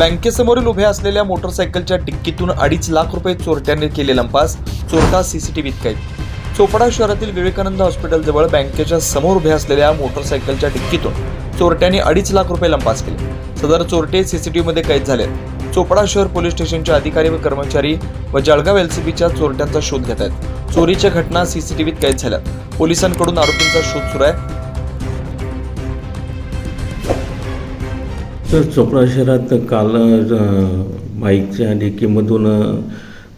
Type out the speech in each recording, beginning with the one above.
बँकेसमोरील उभ्या असलेल्या मोटरसायकलच्या डिक्कीतून अडीच लाख रुपये चोरट्यांनी केले लंपास. चोरटा सीसीटीव्हीत कैद चोपडा शहरातील विवेकानंद हॉस्पिटलजवळ बँकेच्या समोर उभ्या असलेल्या मोटरसायकलच्या डिक्कीतून चोरट्यांनी अडीच लाख रुपये लंपास केले. सदर चोरटे सीसीटीव्हीमध्ये कैद झाले चोपडा शहर पोलीस स्टेशनचे अधिकारी व कर्मचारी व जळगाव एलसीबीच्या चोरट्यांचा शोध घेत आहेत. चोरीच्या घटना सीसीटीव्हीत कैद झाल्या पोलिसांकडून आरोपींचा शोध सुरू आहे. तर चोपडा शहरात काल अ, बाईकच्या डिकीमधून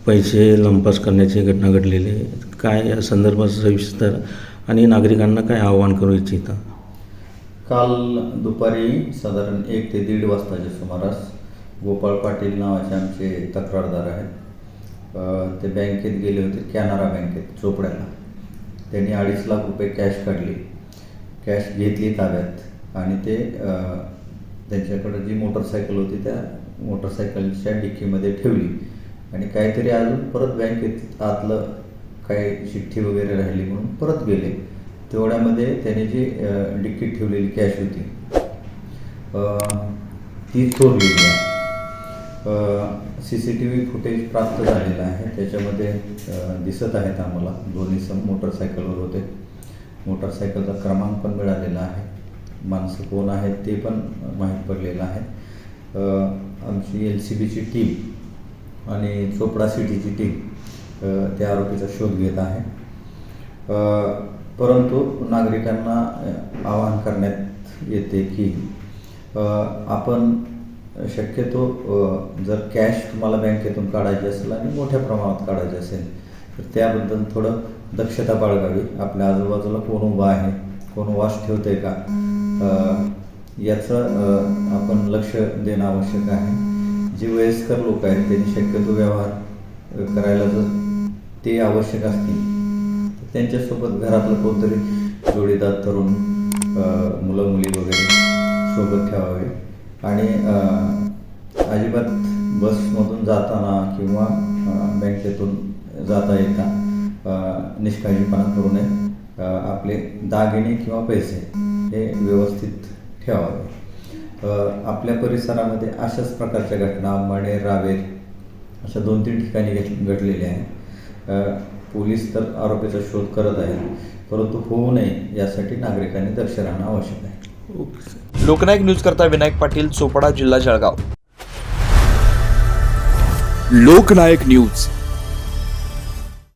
पैसे लंपास करण्याची घटना घडलेली आहे. काय या संदर्भात सविस्तर आणि नागरिकांना काय आवाहन करू इच्छिता? काल दुपारी साधारण एक ते दीड वाजताच्या सुमारास गोपाळ पाटील नावाचे आमचे तक्रारदार आहेत. ते बँकेत गेले होते कॅनरा बँकेत चोपड्याला. त्यांनी अडीच लाख रुपये कॅश काढली. कॅश घेतली ताब्यात आणि ते त्यांच्याकडं जी मोटरसायकल होती त्या मोटरसायकलच्या डिक्कीमध्ये ठेवली. आणि काहीतरी अजून परत बँकेत आतलं काही चिठ्ठी वगैरे राहिली म्हणून परत गेले. तेवढ्यामध्ये त्याने जी डिक्की ठेवलेली कॅश होती ती चोरलेली आहे C C T V footage प्राप्त झालेलं आहे. त्याच्यामध्ये दिसत आहेत आम्हाला. दोन्ही सम मोटरसायकलवर होते. मोटरसायकलचा क्रमांक पण मिळालेला आहे. माणसं कोण आहेत ते पण माहीत पडलेलं आहे. आमची एल सी बीची टीम आणि चोपडा सिटीची टीम त्या आरोपीचा शोध घेत आहे. परंतु नागरिकांना आवाहन करण्यात येते की आपण शक्यतो जर कॅश तुम्हाला बँकेतून काढायची असेल आणि मोठ्या प्रमाणात काढायची असेल तर त्याबद्दल थोडं दक्षता बाळगावी. आपल्या आजूबाजूला कोण उभा आहे? कोण वास ठेवतंय का? याचं आपण लक्ष देणं आवश्यक आहे. जे वयस्कर लोक आहेत त्यांनी शक्यतो व्यवहार करायला जर ते आवश्यक असतील. त्यांच्यासोबत घरातलं कोणतरी जोडीदार तरुण मुलं मुली वगैरे सोबत ठेवावे. आणि अजिबात बसमधून जाताना किंवा बँकेतून जाता येता निष्काळजीपणा करू नये. आपले दागिने किंवा पैसे. हे व्यवस्थित ठेवावे. अ, आपल्या परिसरामध्ये अशाच प्रकारच्या घटना मणेर रावेर अशा दोन तीन ठिकाणी घडलेल्या आहेत. पोलीस तर आरोपीचा शोध करत आहेत परंतु होऊ नये यासाठी नागरिकांनी दक्ष राहणं आवश्यक आहे. लोकनायक न्यूज करता विनायक पाटील चोपडा जिल्हा जळगाव. लोकनायक न्यूज.